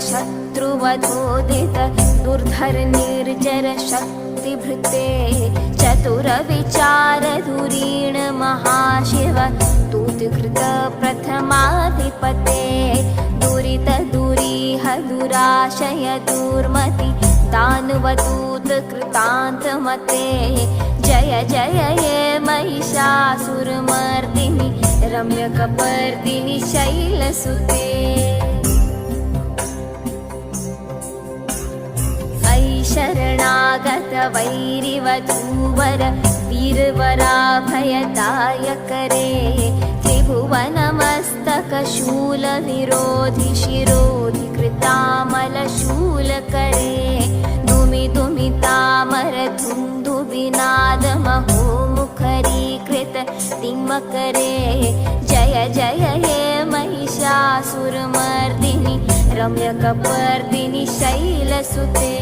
शत्रुवधोदित दुर्धर निर्जर शक्तिभृते चतुरविचार धुरीण महाशिव दूतकृत प्रथमाधिपते दुरित दुरीह दुराशय दुर्मति दानवदूत कृतान्तमते जय जय हे महिषासुरमर्दिनि रम्यकपर्दिनि शैलसुते शरणागत वैरिवधूवर वीरवराभयदायकरे। त्रिभुवनमस्तकशूलविरोधि शिरोधि कृतामलशूलकरे दुमि दुमि तामर धुन्धु विनादमहो मुखरीकृत तिम्मकरे जय जय हे महिषासुरमर्दिनि रम्यकपर्दिनि शैलसुते